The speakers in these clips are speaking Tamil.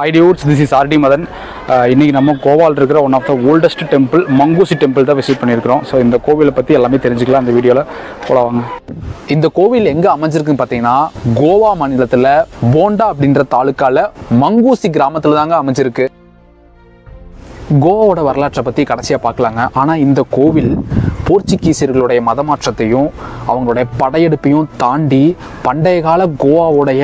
Hi this is R T Madan இன்றைக்கி நம்ம கோவாவில் இருக்கிற one of the oldest temple Mangueshi temple தான் விசிட் பண்ணியிருக்கிறோம். ஸோ இந்த கோவிலை பற்றி எல்லாமே தெரிஞ்சுக்கலாம் இந்த வீடியோவில் போலவாங்க இந்த கோவில் எங்கே அமைஞ்சிருக்குன்னு பார்த்தீங்கன்னா கோவா மாநிலத்தில் போண்டா அப்படின்ற தாலுக்கால மங்கூசி கிராமத்தில் தாங்க அமைஞ்சிருக்கு. கோவாவோட வரலாற்றை பற்றி கடைசியாக பார்க்கலாங்க. ஆனால் இந்த கோவில் போர்ச்சுகீசியர்களுடைய மதமாற்றத்தையும் அவங்களுடைய படையெடுப்பையும் தாண்டி பண்டைய கால கோவாவுடைய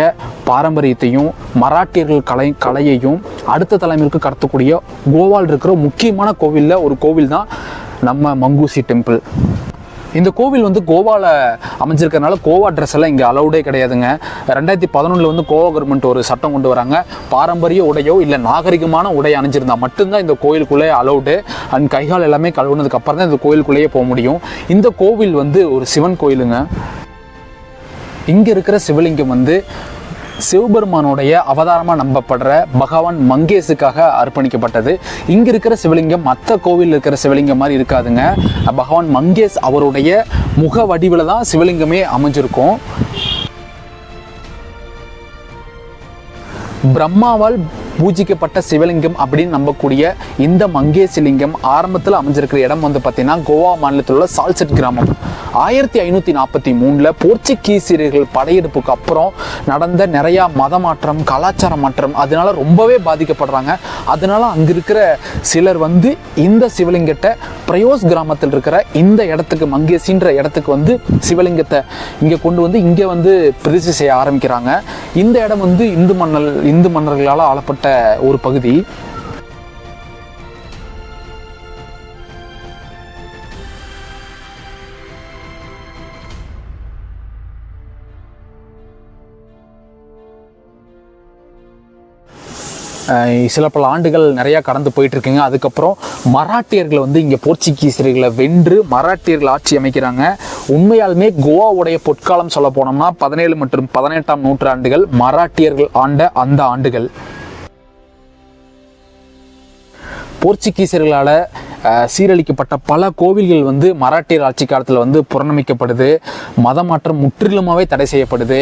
பாரம்பரியத்தையும் மராட்டியர்கள் கலை கலையையும் அடுத்த தலைமுறைக்கு கடத்தக்கூடிய கோவாவில் இருக்கிற முக்கியமான கோவிலில் ஒரு கோவில் தான் நம்ம மங்கூசி டெம்பிள். இந்த கோவில் வந்து கோவாவில் அமைஞ்சிருக்கறனால கோவா ட்ரெஸ் எல்லாம் இங்கே அலௌடே கிடையாதுங்க. ரெண்டாயிரத்தி பதினொன்றில் வந்து கோவா கவர்மெண்ட் ஒரு சட்டம் கொண்டு வராங்க. பாரம்பரிய உடையோ இல்லை நாகரிகமான உடை அணிஞ்சிருந்தா மட்டும்தான் இந்த கோயிலுக்குள்ளே அலௌடு அண்ட் கைகால் எல்லாமே கழுவுனதுக்கு அப்புறம் தான் இந்த கோயிலுக்குள்ளேயே போக முடியும். இந்த கோவில் வந்து ஒரு சிவன் கோயிலுங்க. இங்கே இருக்கிற சிவலிங்கம் வந்து சிவபெருமானுடைய அவதாரமாக நம்பப்படுற பகவான் மங்கேஷுக்காக அர்ப்பணிக்கப்பட்டது. இங்கே இருக்கிற சிவலிங்கம் மற்ற கோவிலில் இருக்கிற சிவலிங்கம் மாதிரி இருக்காதுங்க. பகவான் மங்கேஷ் அவருடைய முக வடிவில் தான் சிவலிங்கமே அமைஞ்சிருக்கும். பிரம்மாவால் பூஜிக்கப்பட்ட சிவலிங்கம் அப்படின்னு நம்பக்கூடிய இந்த மங்கேசிலிங்கம் ஆரம்பத்தில் அமைஞ்சிருக்கிற இடம் வந்து பார்த்தீங்கன்னா கோவா மாநிலத்தில் உள்ள சால்செட் கிராமம். ஆயிரத்தி ஐநூற்றி நாற்பத்தி மூணில் போர்ச்சுகீசியர்கள் படையெடுப்புக்கு அப்புறம் நடந்த நிறையா மத மாற்றம் கலாச்சார மாற்றம் அதனால ரொம்பவே பாதிக்கப்படுறாங்க. அதனால அங்கே இருக்கிற சிலர் வந்து இந்த சிவலிங்கத்தை பிரயோஸ் கிராமத்தில் இருக்கிற இந்த இடத்துக்கு மங்கேசின்ற இடத்துக்கு வந்து சிவலிங்கத்தை இங்கே கொண்டு வந்து இங்கே வந்து பிரதிஷ்டை செய்ய ஆரம்பிக்கிறாங்க. இந்த இடம் வந்து இந்து மன்னல் இந்து மன்னர்களால் ஆளப்பட்ட ஒரு பகுதி. சில பல ஆண்டுகள் நிறையா கடந்து போயிட்டு இருக்குங்க அதுக்கப்புறம் மராட்டியர்கள் வந்து இங்கே போர்ச்சுகீசியர்களை வென்று மராட்டியர்கள் ஆட்சி அமைக்கிறாங்க. உண்மையாலுமே கோவாவுடைய பொற்காலம் சொல்ல போனோம்னா பதினேழு மற்றும் பதினெட்டாம் நூற்றாண்டுகள் மராட்டியர்கள் ஆண்ட அந்த ஆண்டுகள். போர்ச்சுகீசியர்களால் சீரழிக்கப்பட்ட பல கோவில்கள் வந்து மராட்டியர் ஆட்சி காலத்தில் வந்து புறணமிக்கப்படுது மதமாற்றம் மாற்றம் தடை செய்யப்படுது.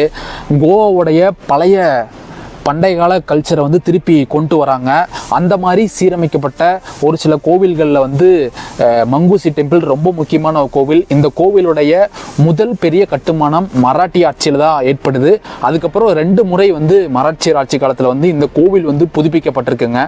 கோவாவுடைய பழைய பண்டைய கால கல்ச்சரை வந்து திருப்பி கொண்டு வராங்க. அந்த மாதிரி சீரமைக்கப்பட்ட ஒரு சில கோவில்களில் வந்து மங்கூசி டெம்பிள் ரொம்ப முக்கியமான ஒரு கோவில். இந்த கோவிலுடைய முதல் பெரிய கட்டுமானம் மராட்டிய ஆட்சியில் தான் ஏற்படுது. அதுக்கப்புறம் ரெண்டு முறை வந்து மராட்டியர் ஆட்சி காலத்தில் வந்து இந்த கோவில் வந்து புதுப்பிக்கப்பட்டிருக்குங்க.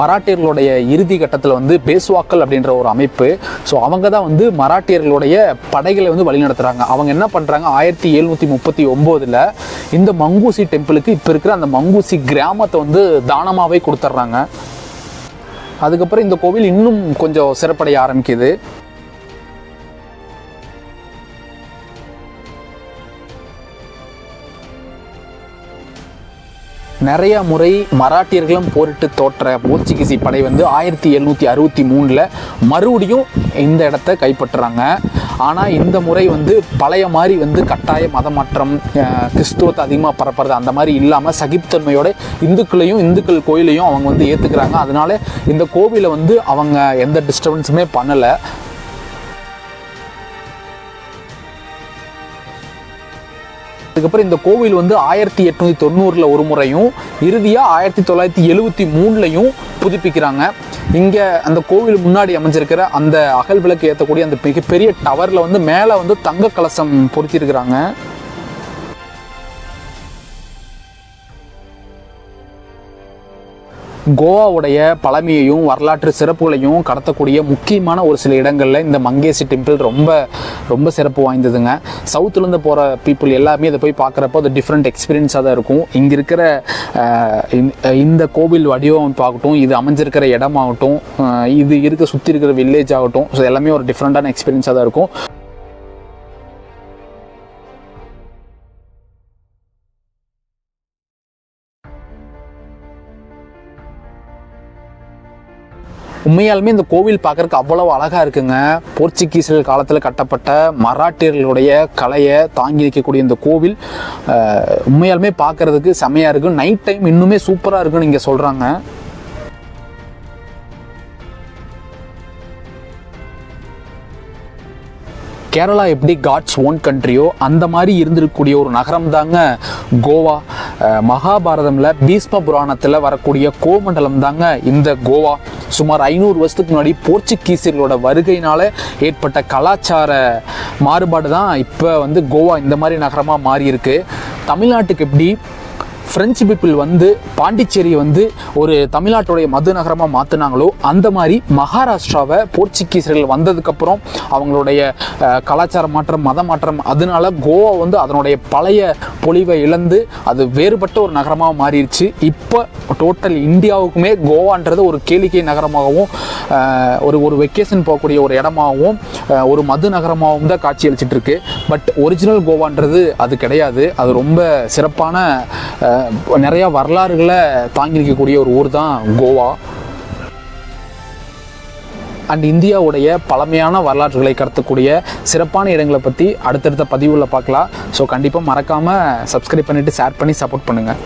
மராட்டியர்களுடைய இறுதி கட்டத்தில் வந்து பேஸ்வாக்கள் அப்படின்ற ஒரு அமைப்பு. ஸோ அவங்க தான் வந்து மராட்டியர்களுடைய படைகளை வந்து வழிநடத்துகிறாங்க அவங்க என்ன பண்ணுறாங்க ஆயிரத்தி எழுநூற்றி முப்பத்தி ஒம்போதில் இந்த மங்கூசி டெம்பிளுக்கு இப்போ இருக்கிற அந்த மங்கூசி கிராமத்தை வந்து தானமாகவே கொடுத்துட்றாங்க. அதுக்கப்புறம் இந்த கோவில் இன்னும் கொஞ்சம் சிறப்படைய ஆரம்பிக்குது. நிறைய முறை மராட்டியர்களும் போரிட்டு தோற்ற போர்ச்சுகீசி படை வந்து ஆயிரத்தி எழுநூற்றி அறுபத்தி மூணில் மறுபடியும் இந்த இடத்த கைப்பற்றுறாங்க. ஆனால் இந்த முறை வந்து பழைய மாதிரி வந்து கட்டாய மதமாற்றம் கிறிஸ்துவத்தை அதிகமாக பரப்புறது அந்த மாதிரி இல்லாமல் சகிப்புத்தன்மையோட இந்துக்களையும் இந்துக்கள் கோயிலையும் அவங்க வந்து ஏற்றுக்கிறாங்க அதனால இந்த கோவிலை வந்து அவங்க எந்த டிஸ்டர்பன்ஸுமே பண்ணலை. அதுக்கப்புறம் இந்த கோவில் வந்து ஆயிரத்தி எட்நூத்தி தொண்ணூறில் ஒரு முறையும் இறுதியாக ஆயிரத்தி தொள்ளாயிரத்தி எழுவத்தி மூணுலையும் புதுப்பிக்கிறாங்க. இங்கே அந்த கோவில் முன்னாடி அமைஞ்சிருக்கிற அந்த அகல் விளக்கு ஏற்றக்கூடிய அந்த மிகப்பெரிய டவரில் வந்து மேலே வந்து தங்க கலசம் பொருத்தியிருக்கிறாங்க கோவாவுடைய பழமையையும் வரலாற்று சிறப்புகளையும் கடத்தக்கூடிய முக்கியமான ஒரு சில இடங்களில் இந்த மங்கேசி டெம்பிள் ரொம்ப ரொம்ப சிறப்பு வாய்ந்ததுங்க. சவுத்துலேருந்து போகிற பீப்புள் எல்லாமே அதை போய் பார்க்குறப்போ அது டிஃப்ரெண்ட் எக்ஸ்பீரியன்ஸாக தான் இருக்கும். இங்கே இருக்கிற இந்த- கோவில் வடிவமைப்பாகட்டும் இது அமைஞ்சிருக்கிற இடமாகட்டும் இது இருக்க சுற்றி இருக்கிற வில்லேஜ் ஆகட்டும் ஸோ எல்லாமே ஒரு டிஃப்ரெண்ட்டான எக்ஸ்பீரியன்ஸாக தான் இருக்கும். உண்மையாலுமே இந்த கோவில் பார்க்கறதுக்கு அவ்வளவு அழகா இருக்குங்க. போர்ச்சுகீசர்கள் காலத்தில் கட்டப்பட்ட மராட்டியர்களுடைய கலையை தாங்கி நிற்கக்கூடிய இந்த கோவில் உண்மையாலுமே பார்க்கறதுக்கு செமையா இருக்கும் நைட் டைம் இன்னுமே சூப்பரா இருக்குன்னு இங்க சொல்றாங்க. கேரளா எப்படி காட்ஸ் ஓன் கண்ட்ரியோ அந்த மாதிரி இருந்திருக்கக்கூடிய ஒரு நகரம் தாங்க கோவா. மகாபாரதம்ல பீஷ்ம புராணத்தில் வரக்கூடிய கோமண்டலம் தாங்க இந்த கோவா. சுமார் ஐநூறு வருஷத்துக்கு முன்னாடி போர்ச்சுகீசியர்களோட வருகையினால ஏற்பட்ட கலாச்சார மாறுபாடு தான் இப்போ வந்து கோவா இந்த மாதிரி நகரமாக மாறி இருக்கு தமிழ்நாட்டுக்கு எப்படி ஃப்ரெஞ்சு பீப்புள் வந்து பாண்டிச்சேரியை வந்து ஒரு தமிழ்நாட்டுடைய மது நகரமாக மாற்றினாங்களோ அந்த மாதிரி மகாராஷ்டிராவை போர்ச்சுகீசர்கள் வந்ததுக்கப்புறம் அவங்களுடைய கலாச்சார மாற்றம் மத மாற்றம் அதனால கோவா வந்து அதனுடைய பழைய பொலிவை இழந்து அது வேறுபட்ட ஒரு நகரமாக மாறிடுச்சு இப்போ டோட்டல் இந்தியாவுக்குமே கோவான்றது ஒரு கேளிக்கை நகரமாகவும் ஒரு ஒரு வெக்கேஷன் போகக்கூடிய ஒரு இடமாகவும் ஒரு மது நகரமாகவும் தான் காட்சி இருக்கு. பட் ஒரிஜினல் கோவான்றது அது கிடையாது. அது ரொம்ப சிறப்பான நிறையா வரலாறுகளை தாங்கி ஒரு ஊர் தான் கோவா. அண்ட் இந்தியாவுடைய பழமையான வரலாற்றுகளை கடத்தக்கூடிய சிறப்பான இடங்களை பற்றி அடுத்தடுத்த பதிவுகளில் பார்க்கலாம். ஸோ கண்டிப்பாக மறக்காமல் சப்ஸ்கிரைப் பண்ணிவிட்டு ஷேர் பண்ணி சப்போர்ட் பண்ணுங்கள்